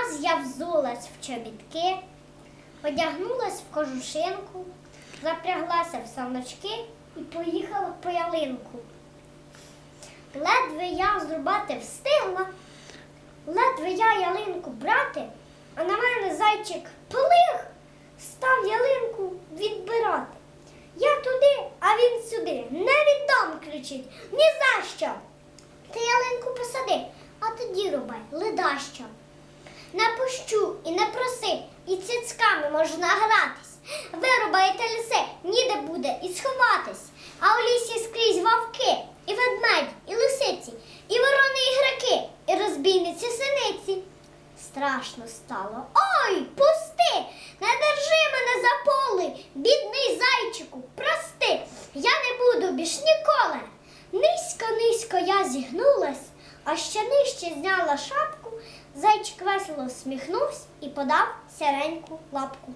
Враз я взулась в чобітки, одягнулась в кожушинку, запряглася в саночки і поїхала по ялинку. Ледве я зрубати встигла, ледве я ялинку брати, а на мене зайчик плих став ялинку відбирати. Я туди, а він сюди. Не віддам, кричить. Ні за що. Ти ялинку посади, а тоді рубай, ледащо. Не пущу і не проси, і цицьками можна гратись. Вирубаєте ліси, ніде буде і сховатись. А у лісі скрізь вовки, і ведмеді, і лисиці, і ворони, і граки, і розбійниці синиці. Страшно стало. Ой, пусти! Не держи мене за поли, бідний зайчику, прости, я не буду більш ніколи. Низько, низько я зігнулась, а ще нижче зняла шапку. Зайчик весело всміхнувся і подав сіреньку лапку.